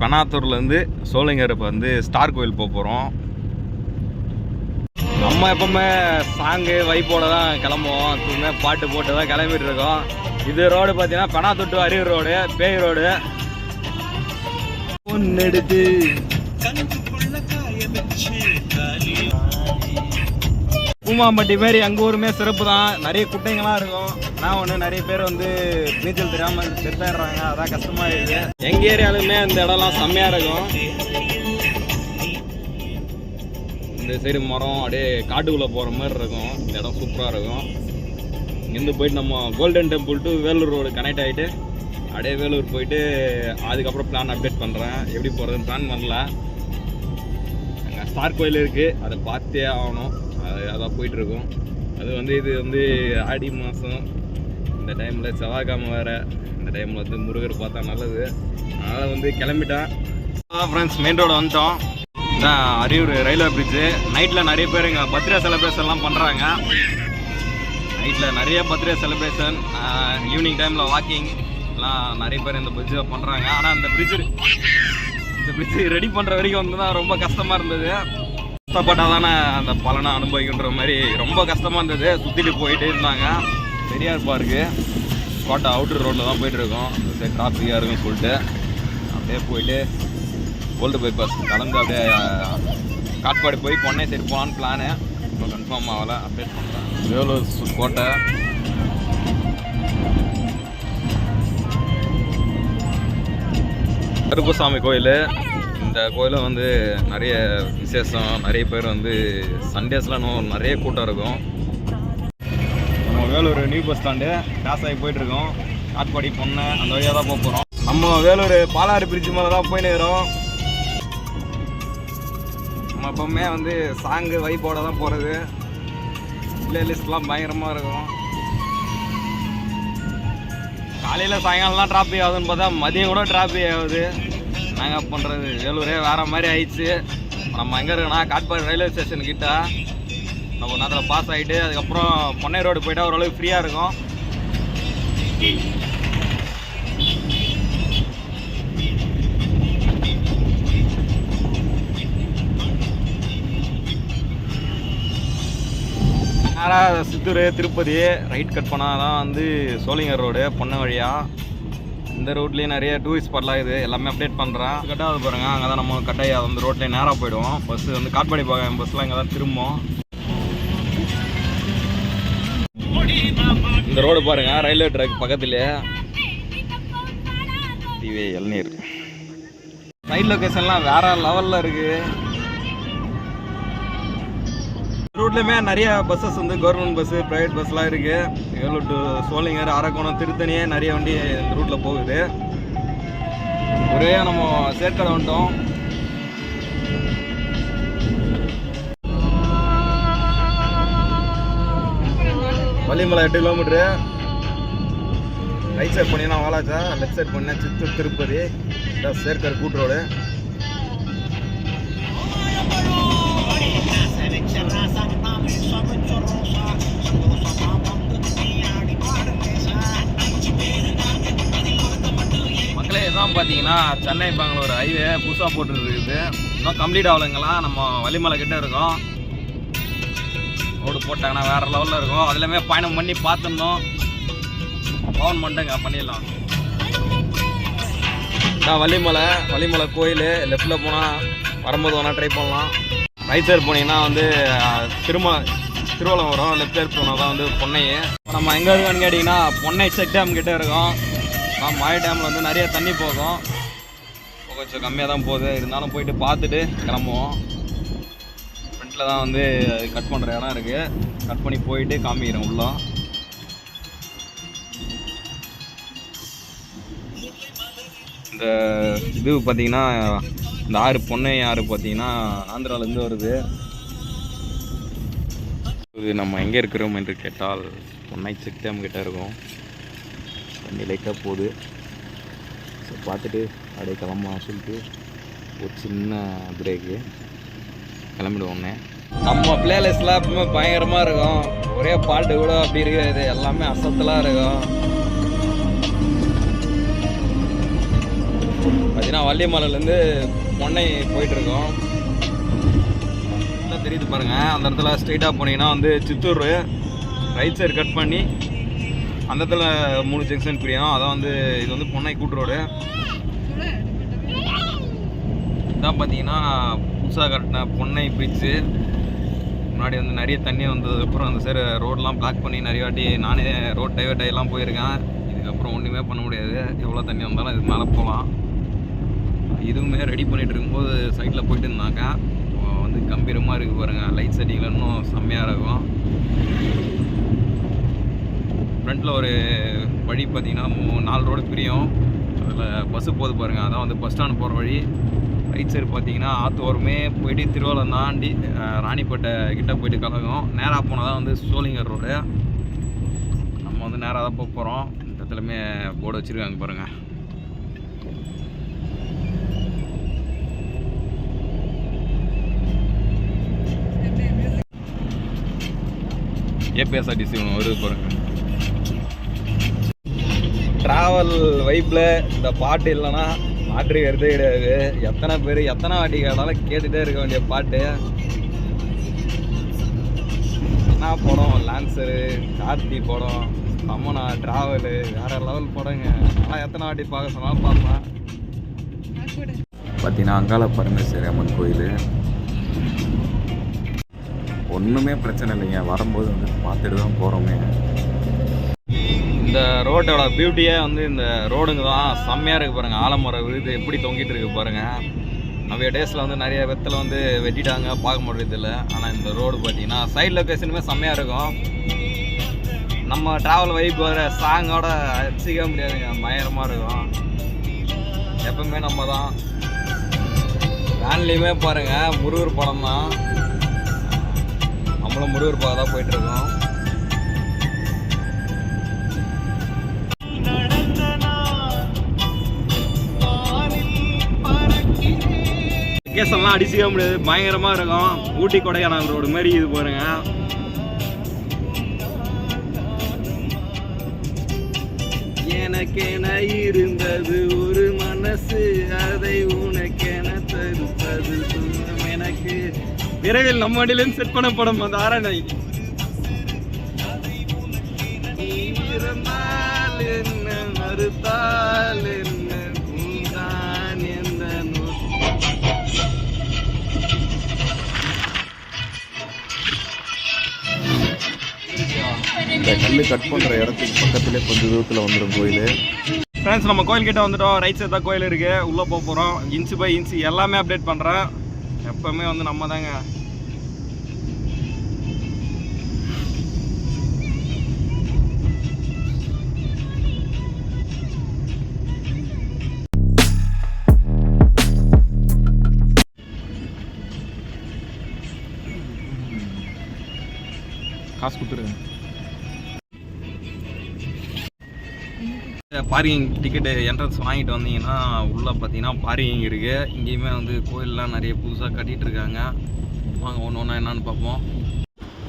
பெனாத்தூர்லேருந்து சோளிங்கர் இப்போ வந்து ஸ்டார் கோயில் போக போகிறோம் நம்ம எப்பவுமே சாங்கு வைப்போட தான் கிளம்புவோம். எப்பவுமே பாட்டு போட்டு தான் கிளம்பிட்டு இருக்கோம் இது ரோடு பார்த்தீங்கன்னா பெனாத்தூர் டு அரியர் ரோடு பேய் ரோடு ஒன்று எடுத்து பூமாம்பட்டி மாரி எங்கள் ஊருமே சிறப்பு தான். நிறைய குட்டைங்களாம் இருக்கும். நான் ஒன்று நிறைய பேர் வந்து நீச்சல் தெரியாமல் செத்தாடுறாங்க அதான் கஷ்டமாக இருக்குது எங்கள் ஏரியாலுமே இந்த இடம்லாம் செம்மையாக இருக்கும். இந்த சைடு மரம் அப்படியே காட்டுக்குள்ளே போகிற மாதிரி இருக்கும். இந்த இடம் சூப்பராக இருக்கும். இங்கேருந்து போயிட்டு நம்ம golden temple to Vellore road connect ஆகிட்டு அப்படியே வேலூர் போயிட்டு அதுக்கப்புறம் பிளான் அப்டேட் பண்ணுறேன் எப்படி போகிறதுன்னு பிளான் பண்ணல. அங்கே ஸ்டார் கோயில் இருக்குது அதை பார்த்தே ஆகணும். அதான் போயிட்டுருக்கோம். அது வந்து இது வந்து ஆடி மாதம் இந்த டைமில் செவ்வாய்க்காம வேறு. இந்த டைமில் வந்து முருகர் பார்த்தா நல்லது. அதனால் வந்து கிளம்பிட்டேன். ஃப்ரெண்ட்ஸ் மெயின் ரோடு வந்துட்டோம். இதான் அரியூர் ரயில்வே பிரிட்ஜு நைட்டில் நிறைய பேர் இங்கே பர்த்டே செலிப்ரேஷன்லாம் பண்ணுறாங்க நைட்டில் நிறைய பர்த்டே செலிப்ரேஷன் ஈவினிங் டைமில் வாக்கிங் எல்லாம் நிறைய பேர் இந்த பிரிட்ஜை பண்ணுறாங்க ஆனால் இந்த பிரிட்ஜு இந்த பிரிட்ஜு ரெடி பண்ணுற வரைக்கும் வந்து தான் ரொம்ப கஷ்டமாக இருந்தது. கஷ்டப்பட்டால் தானே அந்த பலனை அனுபவிக்கின்ற மாதிரி ரொம்ப கஷ்டமாக இருந்தது. சுற்றிட்டு போயிட்டே இருந்தாங்க. பெரியார் பார்க்கு. கோட்டை அவுட்டர் ரோட்டில் தான் போயிட்டு இருக்கோம் இந்த சைடு டிராஃபிக்காக இருக்குன்னு சொல்லிட்டு அப்படியே போயிட்டு ஓல்டு பைபாஸ் கலந்து அப்படியே காட்பாடி போய் பொன்னை சைடு போகலான்னு பிளானு இப்போ கன்ஃபார்ம் ஆகலை. அப்டேட் பண்ணுறேன் வேலூர் கோட்டை கருப்பசாமி கோயில். இந்த கோயிலில் வந்து நிறைய விசேஷம் நிறைய பேர் வந்து சண்டேஸில் இன்னும் நிறைய கூட்டம் இருக்கும். நம்ம Vellore new bus stand cross ஆகி போயிட்டு காட்பாடி பொண்ணு அந்த வழியாக தான் போக போகிறோம் நம்ம வேலூர் பாலாறு பிரிட்ஜ் மேலே தான் போயின்னு இருக்கிறோம் நம்ம எப்பவுமே வந்து சாங்கு வைப்போட தான் போகிறது லிஸ்ட்லாம் பயங்கரமாக இருக்கும். காலையில் சாயங்காலம்லாம் டிராஃபிக் ஆகுதுன்னு பார்த்தா மதியம் கூட டிராஃபிக் ஆகுது. நாங்கள் பண்ணுறது வேலூரே வேறு மாதிரி ஆயிடுச்சு. நம்ம எங்கே இருக்கோம்னா காட்பாடி ரயில்வே ஸ்டேஷன் கிட்ட. நம்ம நேரத்தில் பாஸ் ஆகிட்டு அதுக்கப்புறம் பொன்னை ரோடு போயிட்டா ஓரளவுக்கு ஃப்ரீயாக இருக்கும். சித்தூர் திருப்பதி ரைட் கட் பண்ணால் தான் வந்து சோளிங்கர் ரோடு பொன்னை வழியாக இந்த ரோட்லேயும் நிறைய டூரிஸ்ட் ஸ்பாட்லாம் இது. எல்லாமே அப்டேட் பண்ணுறேன் கட்டாவது பாருங்க. அங்கே தான் நம்ம கட்டாயி அந்த ரோட்லேயே நேராக போயிடுவோம். பஸ் வந்து காட்பாடி போக பஸ்லாம் இங்கே தான் திரும்பும். இந்த ரோடு பாருங்க. ரயில்வே ட்ராக் பக்கத்துலேயே டிவி இளநீர். சைட் லொக்கேஷன்லாம் வேற லெவலில் இருக்குது ரூட்லையுமே நிறைய பஸ்ஸஸ் வந்து கவர்மெண்ட் பஸ்ஸு ப்ரைவேட் பஸ்லாம் இருக்குது ஏழு டு சோளிங்கர் அரக்கோணம் திருத்தணியே நிறைய வண்டி இந்த ரூட்டில் போகுது. ஒரே நம்ம சேர்க்கடை வந்துட்டோம். வள்ளிமலை எட்டு கிலோமீட்ரு ரைட் சைட் பண்ணினா வாலாச்சா லெஃப்ட் சைட் பண்ணினா சித்தூர் திருப்பதி. சேர்க்கர் கூட்டு பார்த்தீங்கன்னா சென்னை பெங்களூர் ஹைவே புதுசாக போட்டுருக்குது. இன்னும் கம்ப்ளீட் ஆகலைங்களாம் நம்ம வள்ளிமலை கிட்ட இருக்கோம். ரோடு போட்டாங்கன்னா வேறு லெவலில் இருக்கும். அதுலேயுமே பயணம் பண்ணி பார்த்துருந்தோம். ஃபோன் பண்ணிட்டுங்க பண்ணிடலாம். நான் வள்ளிமலை வள்ளிமலை கோயில் லெஃப்டில் போனால் வரும்போது வேணால் ட்ரை பண்ணலாம். ரைட் சைடு போனீங்கன்னா வந்து திருமலை திரும திருவள்ளம் வரும். லெஃப்ட் சைடு போனால் தான் வந்து பொன்னையை. நம்ம எங்கே இருக்கோம்னு கேட்டிங்கன்னா பொன்னை செக் டேம் கிட்டே இருக்கோம். ஆனால் மழை டேமில் வந்து நிறைய தண்ணி போகும். கொஞ்சம் கம்மியாக தான் போகுது. இருந்தாலும் போயிட்டு பார்த்துட்டு கிளம்புவோம். ஃப்ரண்ட்டில் தான் வந்து கட் பண்ணுற இடம் இருக்குது கட் பண்ணி போயிட்டு காமிக்கிறேன் உள்ள. இந்த இது பார்த்தீங்கன்னா இந்த ஆறு பொண்ணை ஆறு பார்த்தீங்கன்னா ஆந்திராவிலேருந்து வருது. இது நம்ம எங்கே இருக்கிறோம் என்று கேட்டால் பொன்னை செக் டேம் கிட்டே இருக்கோம். நிலைக்க போகுது. பார்த்துட்டு அப்படியே கிளம்பலாம் சொல்லிட்டு ஒரு சின்ன பிரேக்கு கிளம்பிடுவோன்னே நம்ம பிளேலிஸ்ட்லாம் எப்பவுமே பயங்கரமாக இருக்கும். ஒரே பாட்டு கூட அப்படி இருக்காது. எல்லாமே அசத்தலாக இருக்கும். பார்த்தீங்கன்னா பார்த்தீங்கன்னா வள்ளிமலையிலேருந்து பொன்னை போயிட்டுருக்கோம் நல்லா தெரியுது பாருங்க. அந்த இடத்துல ஸ்ட்ரெயிட்டாக போனீங்கன்னா வந்து சித்தூர் ரைட் சைடு கட் பண்ணி அந்த இடத்துல மூணு ஜங்ஷன் பிரியும் அதான் வந்து இது வந்து பொன்னை கூட்டு ரோடு. இதான் பார்த்தீங்கன்னா புதுசாக கட்டின பொன்னை பிரிட்ஜு முன்னாடி வந்து நிறைய தண்ணி வந்ததுக்கப்புறம் அந்த சைடு ரோடெலாம் பிளாக் பண்ணி நிறைய வாட்டி நானே ரோட் டைவர்ட் ஆகிலாம் போயிருக்கேன். இதுக்கப்புறம் ஒன்றுமே பண்ண முடியாது. எவ்வளோ தண்ணி வந்தாலும் இது மேலே போகலாம். இதுவுமே ரெடி பண்ணிகிட்டு இருக்கும்போது சைட்டில் போயிட்டு இருந்தாங்க. வந்து கம்பீரமாக இருக்குது பாருங்கள் லைட் செட்டிங்கில் இன்னும் செம்மையாக இருக்கும். ஃப்ரண்ட்டில் ஒரு வழி பார்த்தீங்கன்னா நாலு ரோடு பிரியும். அதில் பஸ்ஸு போகுது பாருங்கள் அதான் வந்து பஸ் ஸ்டாண்ட் போகிற வழி. ரைட் சைடு பார்த்தீங்கன்னா ஆத்தோருமே போயிட்டு திருவாலம் தாண்டி ராணிப்பேட்டை கிட்ட போயிட்டு கலகும் நேராக போனால் தான் வந்து சோழிங்கர் ரோடு. நம்ம வந்து நேராக தான் போக போகிறோம் இந்த இடத்துலமே போர்டு வச்சுருக்காங்க பாருங்கள் ஏபிஎஸ்ஆர்டிசி ஒன்று வருது பாருங்கள் ட்ராவல் வைப்பில் இந்த பாட்டு இல்லைன்னா மாற்று வருதே கிடையாது. எத்தனை பேர் எத்தனை வாட்டி கேட்டாலும் கேட்டுகிட்டே இருக்க வேண்டிய பாட்டு. என்ன படம்? லான்சரு கார்த்தி படம் தமனா ட்ராவலு வேறு லெவல் படங்க. ஆனால் எத்தனை வாட்டி பார்க்க சொன்னாலும் பார்ப்பேன். பார்த்தீங்கன்னா அங்காள பரமேஸ்வரி அம்மன் கோயில். ஒன்றுமே பிரச்சனை இல்லைங்க. வரும்போது வந்து பார்த்துட்டு தான் போகிறோமே இந்த ரோட்டோட பியூட்டியே வந்து இந்த ரோடுங்க தான் செம்மையாக இருக்குது பாருங்கள் ஆலமரம் விழுது எப்படி தொங்கிட்டு இருக்கு பாருங்கள் நிறைய டேஸில் வந்து நிறைய வெத்தில் வந்து வெட்டிட்டாங்க. பார்க்க முடியறது இல்லை ஆனால் இந்த ரோடு பார்த்தீங்கன்னா சைட் லொக்கேஷனுமே செம்மையாக இருக்கும். நம்ம ட்ராவல் வைப் வர சாங்கோட அடிச்சிக்க முடியாதுங்க. பயங்கரமாக இருக்கும். எப்பவுமே நம்ம தான். வேன்லேயுமே பாருங்கள் முருகர் படம் தான். நம்மளும் முருகர் பார்க்க தான் போயிட்டுருக்கோம் கேஸ் எல்லாம் அடிச்சுக்க முடியாது. பயங்கரமா இருக்கும். ஊட்டி கொடைக்கானல் ரோடு மாதிரி இது பாருங்க. எனக்கென இருந்தது ஒரு மனசு அதை உனக்கென தருப்பது சொந்தம் எனக்கு. விரைவில் நம்ம வண்டியிலும் செட் பண்ண படம் அந்த ஆரணை. என்ன மறுத்தால் என்ன? இந்த கல் கட் பண்ணுற இடத்துக்கு பக்கத்துலேயே கொஞ்சம் தூரத்தில் வந்துடும் கோயில். ஃப்ரெண்ட்ஸ் நம்ம கோயில் கிட்ட வந்துட்டோம். ரைட் சைடு தான் கோயில் இருக்கு. உள்ள போக போறோம். இன்ச்சு பை இன்ச்சு எல்லாமே அப்டேட் பண்றேன். எப்பவுமே வந்து நம்ம தாங்க காசு கொடுத்துருங்க. பார்க்கிங் டிக்கெட்டு என்ட்ரன்ஸ் வாங்கிட்டு வந்தீங்கன்னா உள்ளே பார்த்தீங்கன்னா பார்க்கிங் இருக்குது இங்கேயுமே வந்து கோயிலெலாம் நிறைய புதுசாக கட்டிகிட்டு இருக்காங்க. வாங்க ஒன்று ஒன்றா என்னென்னு பார்ப்போம்.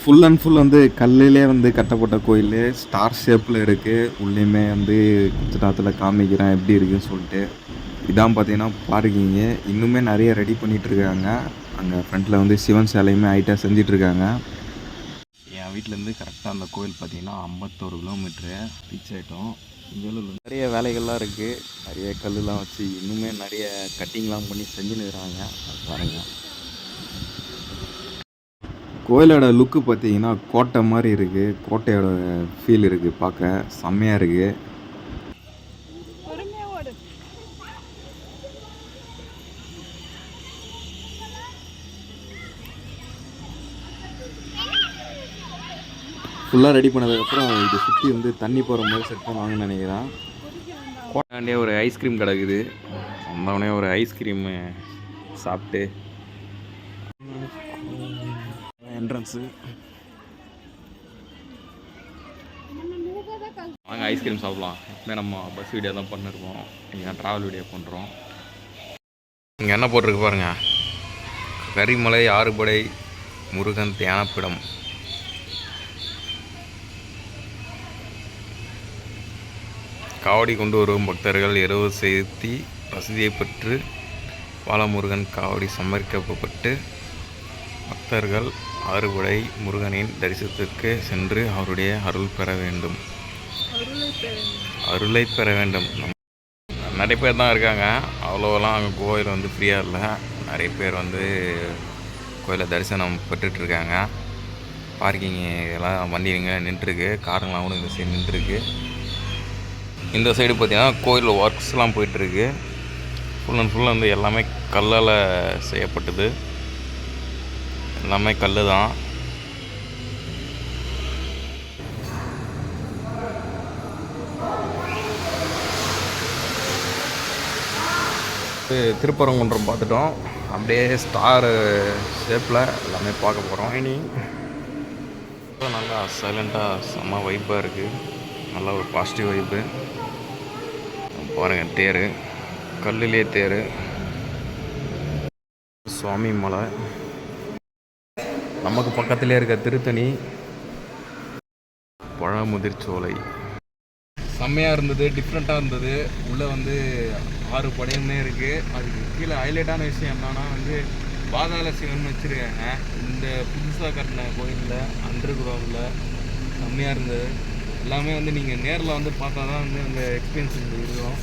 ஃபுல் அண்ட் ஃபுல் வந்து கல்லிலே வந்து கட்டப்பட்ட கோயில். ஸ்டார் ஷேப்பில் இருக்குது உள்ளேயுமே வந்து குஜராத்தில் காமிக்கிறேன் எப்படி இருக்குன்னு சொல்லிட்டு. இதான் பார்த்தீங்கன்னா பார்க்கிங்கு இன்னுமே நிறைய ரெடி பண்ணிகிட்ருக்காங்க இருக்காங்க. அங்கே ஃப்ரண்ட்டில் வந்து சிவன் சிலையுமே ஹைட்டாக செஞ்சிட்ருக்காங்க என் வீட்டிலேருந்து கரெக்டாக அந்த கோயில் பார்த்தீங்கன்னா ஐம்பத்தோரு கிலோமீட்ரு ரீச் ஆகிட்டோம் வேலூர் நிறைய வேலைகள்லாம் இருக்குது நிறைய கல்லுலாம் வச்சு இன்னுமே நிறைய கட்டிங்லாம் பண்ணி செஞ்சுன்னு இருக்கிறாங்க பாருங்கள் கோயிலோட லுக்கு பார்த்தீங்கன்னா கோட்டை மாதிரி இருக்குது கோட்டையோட ஃபீல் இருக்குது பார்க்க செம்மையாக இருக்குது ஃபுல்லாக ரெடி பண்ணதுக்கப்புறம் இது சுற்றி வந்து தண்ணி போகிற மாதிரி செட் பண்ணுவாங்கன்னு நினைக்கிறேன். கோட்டாண்டே ஒரு ஐஸ்கிரீம் கிடக்குது. வந்தவொடனே ஒரு ஐஸ்கிரீமு சாப்பிட்டு. என்ட்ரன்ஸு வாங்க ஐஸ்கிரீம் சாப்பிடலாம். எப்பவுமே நம்ம பஸ் வீடியோ தான் பண்ணிருக்கோம். இங்கே ட்ராவல் வீடியோ பண்ணுறோம் இங்கே என்ன போட்டிருக்கு பாருங்க. கரிமலை ஆறுபடை முருகன் தியானப்பிடம். காவடி கொண்டு வரும் பக்தர்கள் இரவு சேர்த்தி வசதியை பெற்று பாலமுருகன் காவடி சமர்ப்பிக்கப்பட்டு பக்தர்கள் ஆறுபடை முருகனின் தரிசனத்திற்கு சென்று அவருடைய அருள் பெற வேண்டும். அருளை பெற வேண்டும். நிறைய பேர் தான் இருக்காங்க. அவ்வளோலாம் அங்கே கோயில் வந்து ஃப்ரீயாக இல்லை. நிறைய பேர் வந்து கோயிலை தரிசனம் பெற்றுட்ருக்காங்க. பார்க்கிங் எல்லாம் வண்டி நின்றுருக்கு. காருங்களாம் கூட இந்த சைடு நின்றுருக்கு. இந்த சைடு பார்த்தீங்கன்னா கோயில் ஒர்க்ஸ்லாம் போயிட்டுருக்கு. ஃபுல் அண்ட் ஃபுல் வந்து எல்லாமே கல்லால் செய்யப்பட்டது. எல்லாமே கல் தான். திருப்பரங்குன்றம் பார்த்துட்டோம். அப்படியே ஸ்டார் ஷேப்பில் எல்லாமே பார்க்க போகிறோம் இனி நல்லா சைலண்ட்டாக செம்ம வைப்பாக இருக்குது நல்ல ஒரு பாசிட்டிவ் வைப்பு பாருங்கள் தேர். கல்லுலேயே தேர். சுவாமி மலை. நமக்கு பக்கத்திலே இருக்க திருத்தணி. பழமுதிர்ச்சோலை செம்மையாக இருந்தது டிஃப்ரெண்ட்டாக இருந்தது. உள்ளே வந்து ஆறு படையுமே இருக்குது அதுக்கு கீழே ஹைலைட்டான விஷயம் என்னன்னா வந்து பாதாள சிவன் வச்சுருக்காங்க. இந்த புதுசாக கட்டின கோயிலில் அண்டர் கிரவுண்டில் செம்மையாக இருந்தது. எல்லாமே வந்து நீங்கள் நேரில் வந்து பார்த்தா தான் வந்து அந்த எக்ஸ்பீரியன்ஸ் இருக்கும்.